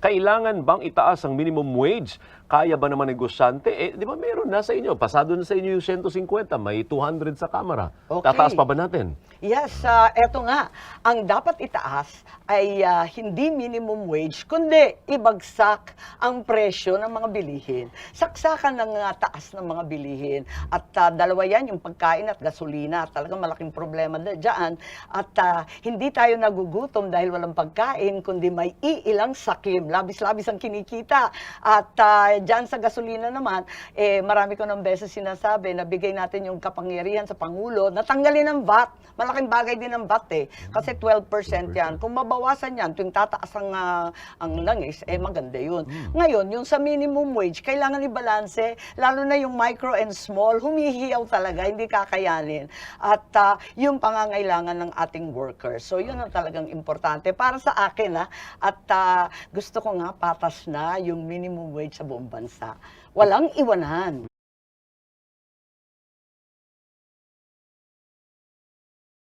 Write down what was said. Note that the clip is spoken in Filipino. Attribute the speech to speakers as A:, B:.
A: kailangan bang itaas ang minimum wage? Kaya ba naman negosyante? Eh, di ba meron na sa inyo? Pasado na sa inyo yung 150, may 200 sa Kamara.
B: Okay.
A: Tataas pa ba natin?
B: Yes, ah, eto nga. Ang dapat itaas ay ah, hindi minimum wage, kundi ibagsak ang presyo ng mga bilihin. Saksakan ng ah, taas ng mga bilihin. At ah, dalawa yan, yung pagkain at gasolina. Talagang malaking problema na dyan. At ah, hindi tayo nagugutom dahil walang pagkain, kundi may iilang sakim. Labis-labis ang kinikita. At ah, dyan sa gasolina naman, eh, marami ko ng beses sinasabi na bigay natin yung kapangyarihan sa Pangulo na tanggalin ang VAT. Malaking bagay din ang VAT eh. Kasi 12% yan. Kung mabawasan yan, tuwing tataas ang, ah, ang langis, eh maganda yun. Ngayon, yung sa minimum wage, kailangan ibalanse, lalo na yung micro and small, humihiyaw talaga, hindi kakayanin. At ah, yung pangangailangan ng ating workers. So yun ang talagang importante. Para sa akin, ha, at ah, gusto ko nga patas na yung minimum wage sa buong bansa. Walang iwanan.